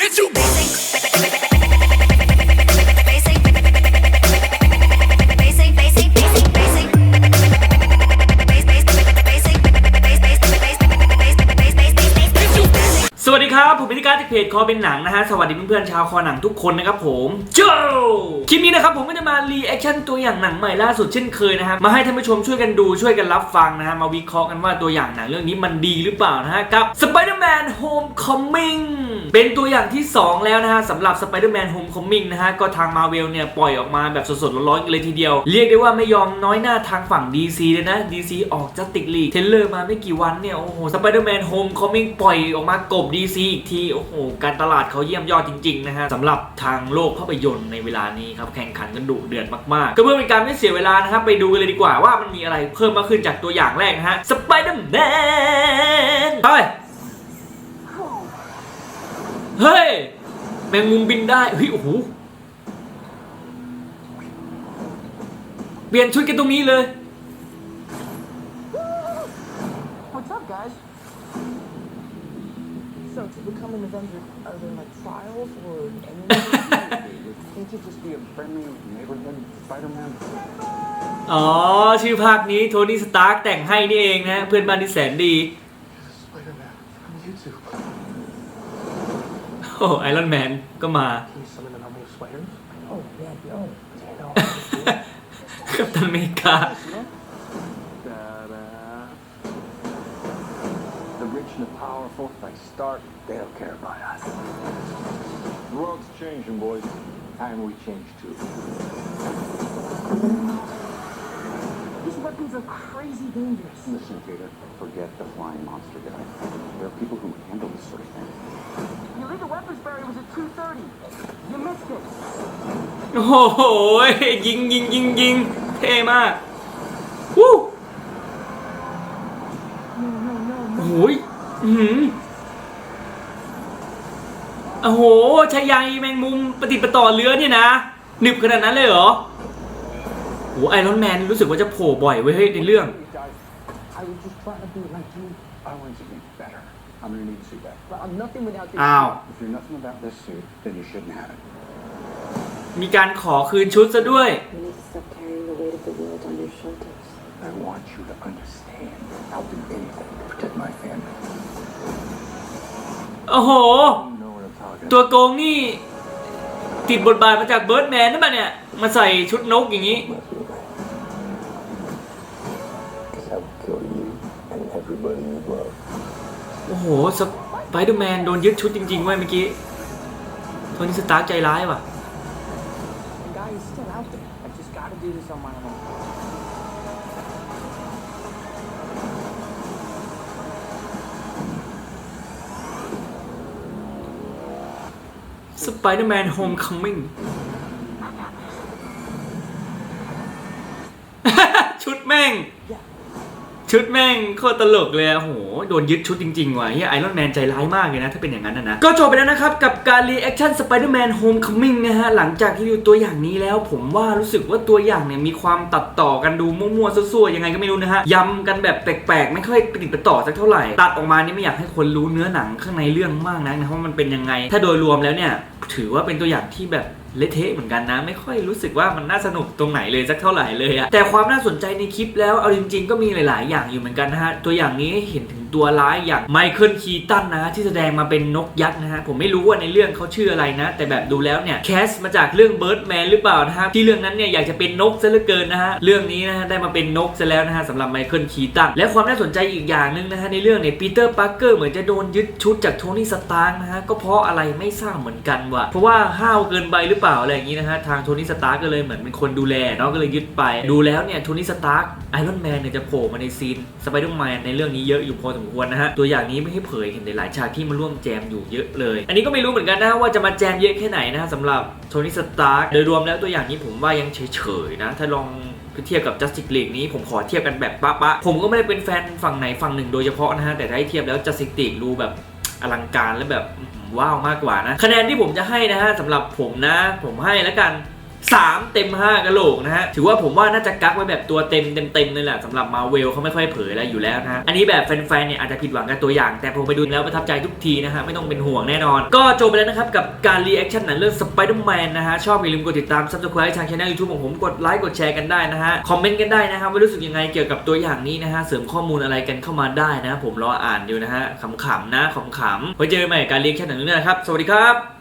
It's you. สวัสดีครับ ผมพิธีการจากเพจคอเป็นหนังนะฮะ สวัสดีเพื่อนๆชาวคอหนังทุกคนนะครับผมโจคลิปนี้นะครับผมก็จะมารีแอคชั่นตัวอย่างหนังใหม่ล่าสุดเช่นเคยนะครับมาให้ท่านผู้ชมช่วยกันดูช่วยกันรับฟังนะฮะ มาวิเคราะห์กันว่าตัวอย่างหนังเรื่องนี้มันดีหรือเปล่านะฮะกับ Spider-Man Homecoming เป็นตัวอย่างที่ 2 แล้วนะฮะสำหรับ Spider-Man Homecoming นะฮะก็ทาง Marvel เนี่ยปล่อยออกมาแบบสดๆร้อนๆกันเลยทีเดียว เรียกได้ว่าไม่ยอมน้อยหน้าทางฝั่ง DC เลยนะ DC ออกจัสติกลีเทเลอร์มาไม่กี่วันเนี่ยโอ้โห Spider-Man Homecoming ปล่อยออกมากบ DC อีกทีโอ้โหการตลาดเขาเยี่ยมยอดจริงๆนะฮะสำหรับทางโลกภาพยนตร์ในเวลานี้ครับแข่งขันกันดุเดือดมากๆ ก็เพื่อเป็นการไม่เสียเวลานะครับไปดูกันเลยดีกว่าว่ามันมีอะไรเพิ่มมากขึ้นจากตัวอย่างแรกนะฮะ Spider-Man ไปเฮ้ยแมงมุมบินได้เฮ้ยโอ้โหเปลี่ยนชุดกันตรงนี้เลย What's up, guys? So, to become an Avenger, are there like trials or anything? Can't you just be a friendly neighborhood Spider-Man? อ๋อ ชื่อภาคนี้โทนี่สตาร์กแต่งให้นี่เองนะ เพื่อนบ้านที่แสนดี Spider-Man from YouTube. โอ้ไอรอนแมนก็มา Can you summon an army of spiders? oh, yeah, yo. You know, กับตันอเมริกา Da-da. The rich and the powerful, like Stark, they don't care about us. The world's changing, boys. And we change too. these weapons are crazy dangerous. Listen, Peter, forget the flying monster guy. There are people who handle this sort of thing. The illegal weapons barrier was at 230. You missed it. โอ้โห ยิงยิงยิงยิงเท่มากวู้ No, no, no, โอ้ no. โหย อื้อหือโอ้โหใช้ยางอีแมงมุมปฏิดประต่อเรือเนี่ยนะหนึบขนาดนั้นเลยเหรอโอ้ไอรอนแมนรู้สึกว่าจะโผล่บ่อยเว้ยเฮ้ยในเรื่อง Hey, guys, I was just trying to be like you. I want to be better. I'm gonna need to see that. But I'm nothing without this. อ้าว If you're nothing about this suit, then you shouldn't have it. มีการขอคืนชุดซะด้วย You need to stop carrying the weight of the world on your shoulders. I want you to understand. I'll do anything to protect my family. โอ้โห You know what I'm talking ตัว about. โกงนี่ติดบทบาทมาจากเบิร์ดแมนนั่นปะเนี่ย มาใส่ชุดนกอย่างนี้ Because I will kill you and everybody you love. โอ้โหสไปเดอร์แมนโดนยึดชุดจริงๆเว้ยเมื่อกี้โทนี่สตาร์กใจร้ายว่ะ The guy is still out there. I just gotta do this on my own. สไปเดอร์แมนโฮมคัมมิ่งชุดแม่ง ชุดแม่งโคตรตลกเลยอะโห โดนยึดชุดจริงๆว่ะเฮียไอรอนแมนใจร้ายมากเลยนะ ถ้าเป็นอย่างนั้นนะนะ ก็จบไปแล้วนะครับ กับการรีแอคชั่นสไปเดอร์แมนโฮมคัมมิ่งนะฮะ หลังจากที่ดูตัวอย่างนี้แล้ว ผมว่ารู้สึกว่าตัวอย่างเนี่ยมีความตัดต่อกันดูมั่วๆซั่วๆยังไงก็ไม่รู้นะฮะย้ำกันแบบแปลกๆ ไม่ค่อยติดต่อสักเท่าไหร่ ตัดออกมานี่ไม่อยากให้คนรู้เนื้อหนังข้างในเรื่องมากนะนะว่ามันเป็นยังไง ถ้าโดยรวมแล้วเนี่ยถือว่าเป็นตัวอย่างที่แบบ เละเทะเหมือนกันนะ ไม่ค่อยรู้สึกว่ามันน่าสนุกตรงไหนเลยสักเท่าไหร่เลยอะแต่ความน่าสนใจในคลิปแล้วเอาจริงๆก็มีหลาย ๆ อย่างอยู่เหมือนกันนะฮะตัวอย่างนี้เห็นถึง ตัวร้ายอย่างไมเคิลคีตันนะที่แสดงมาเป็นนกยักษ์นะฮะผมไม่รู้ว่าในเรื่องเขาชื่ออะไรนะ แต่แบบดูแล้วเนี่ยแคสมาจากเรื่องเบิร์ดแมนหรือเปล่านะฮะที่เรื่องนั้นเนี่ยอยากจะเป็นนกซะเหลือเกินนะฮะเรื่องนี้นะฮะได้มาเป็นนกซะแล้วนะฮะสำหรับไมเคิลคีตันและความน่าสนใจอีกอย่างหนึ่งนะฮะในเรื่องเนี่ยปีเตอร์ปาร์เกอร์เหมือนจะโดนยึดชุดจากโทนี่สตาร์กนะฮะก็เพราะอะไรไม่ทราบเหมือนกันว่ะเพราะว่าห้าวเกินไปหรือเปล่าอะไรอย่างนี้นะฮะทางโทนี่สตาร์กก็เลยเหมือนเป็นคนดูแลเนาะก็เลยยึดไปดูแล้วเนี่ยโทนี่สตาร์กไอรอนแมนเนี่ยจะโผล่มาในซีนสไปเดอร์แมนในเรื่องนี้เยอะอยู่พอสมควรนะฮะตัวอย่างนี้ไม่ให้เผยเห็นในหลายฉากที่มาร่วมแจมอยู่เยอะเลย อันนี้ก็ไม่รู้เหมือนกันนะว่าจะมาแจมเยอะแค่ไหนนะฮะสำหรับโทนี่สตาร์กโดยรวมแล้วตัวอย่างนี้ผมว่ายังเฉยๆนะถ้าลองเทียบกับ Justice League นี้ผมขอเทียบกันแบบปะปะผมก็ไม่ได้เป็นแฟนฝั่งไหนฝั่งหนึ่งโดยเฉพาะนะฮะแต่ถ้าให้เทียบแล้ว Justice League ดูแบบอลังการและแบบว้าวมากกว่านะคะแนนที่ผมจะให้นะฮะสำหรับผมนะ ผมให้แล้วกัน 3 เต็ม 5กะโหลกนะฮะ ถือว่าผมว่าน่าจะกักไว้แบบตัวเต็มเต็มๆเลยแหละสำหรับมาเวลเขาไม่ค่อยเผยอะไรอยู่แล้วนะฮะอันนี้แบบแฟนๆเนี่ยอาจจะผิดหวังกับตัวอย่าง แต่ผมไปดูแล้วประทับใจทุกทีนะฮะ ไม่ต้องเป็นห่วงแน่นอน ก็จบไปแล้วนะครับ กับการรีแอคชั่นหนังเรื่อง Spider-Man นะฮะ ชอบอย่าลืมกดติดตาม Subscribe ทางช่อง YouTube ของผมกดไลค์กดแชร์กันได้นะฮะคอมเมนต์กันได้นะฮะว่ารู้สึกยังไงเกี่ยวกับตัวอย่างนี้นะฮะเสริมข้อมูลอะไรกันเข้ามาได้นะ ผมรออ่านอยู่นะฮะขำๆนะขำๆไว้เจอกันใหม่การรีแอคชั่นหนังเรื่องน้าครับ สวัสดีครับ